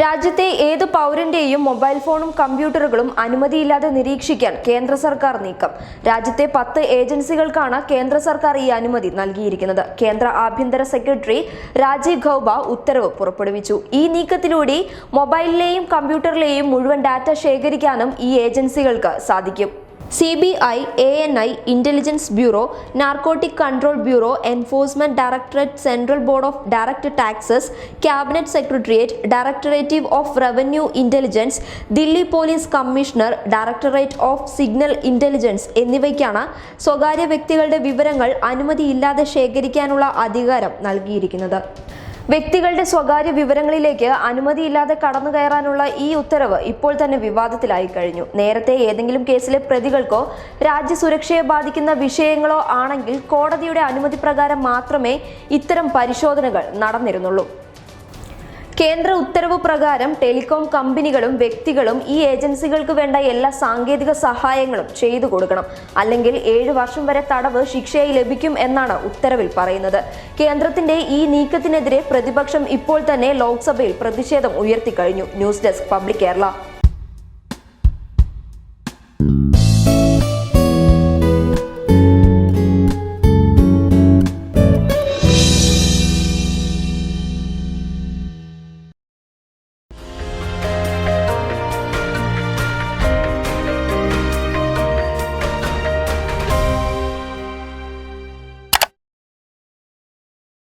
രാജ്യത്തെ ഏത് പൗരന്റെയും മൊബൈൽ ഫോണും കമ്പ്യൂട്ടറുകളും അനുമതിയില്ലാതെ നിരീക്ഷിക്കാൻ കേന്ദ്ര സർക്കാർ നീക്കം. രാജ്യത്തെ പത്ത് ഏജൻസികൾക്കാണ് കേന്ദ്ര സർക്കാർ ഈ അനുമതി നൽകിയിരിക്കുന്നത്. കേന്ദ്ര ആഭ്യന്തര സെക്രട്ടറി രാജീവ് ഗൌബ ഉത്തരവ് പുറപ്പെടുവിച്ചു. ഈ നീക്കത്തിലൂടെ മൊബൈലിലെയും കമ്പ്യൂട്ടറിലെയും മുഴുവൻ ഡാറ്റ ശേഖരിക്കാനും ഈ ഏജൻസികൾക്ക് സാധിക്കും. C B I A N I intelligence bureau narcotic control bureau enforcement directorate central board of direct taxes cabinet secretariat directorate of revenue intelligence Delhi police commissioner directorate of signal intelligence എന്നിവയ്ക്കാണ് സ്വകാര്യ വ്യക്തികളുടെ വിവരങ്ങൾ അനുമതിയില്ലാതെ ശേഖരിക്കാനുള്ള അധികാരം നൽകിയിരിക്കുന്നത്. വ്യക്തികളുടെ സ്വകാര്യ വിവരങ്ങളിലേക്ക് അനുമതിയില്ലാതെ കടന്നു കയറാനുള്ള ഈ ഉത്തരവ് ഇപ്പോൾ തന്നെ വിവാദത്തിലായി കഴിഞ്ഞു. നേരത്തെ ഏതെങ്കിലും കേസിലെ പ്രതികൾക്കോ രാജ്യസുരക്ഷയെ ബാധിക്കുന്ന വിഷയങ്ങളോ ആണെങ്കിൽ കോടതിയുടെ അനുമതി പ്രകാരം മാത്രമേ ഇത്തരം പരിശോധനകൾ നടന്നിരുന്നുള്ളൂ. കേന്ദ്ര ഉത്തരവ് പ്രകാരം ടെലികോം കമ്പനികളും വ്യക്തികളും ഈ ഏജൻസികൾക്ക് വേണ്ട എല്ലാ സാങ്കേതിക സഹായങ്ങളും ചെയ്തു കൊടുക്കണം. അല്ലെങ്കിൽ ഏഴ് വർഷം വരെ തടവ് ശിക്ഷയായി ലഭിക്കും എന്നാണ് ഉത്തരവിൽ പറയുന്നത്. കേന്ദ്രത്തിന്റെ ഈ നീക്കത്തിനെതിരെ പ്രതിപക്ഷം ഇപ്പോൾ തന്നെ ലോക്സഭയിൽ പ്രതിഷേധം ഉയർത്തിക്കഴിഞ്ഞു. News desk public Kerala.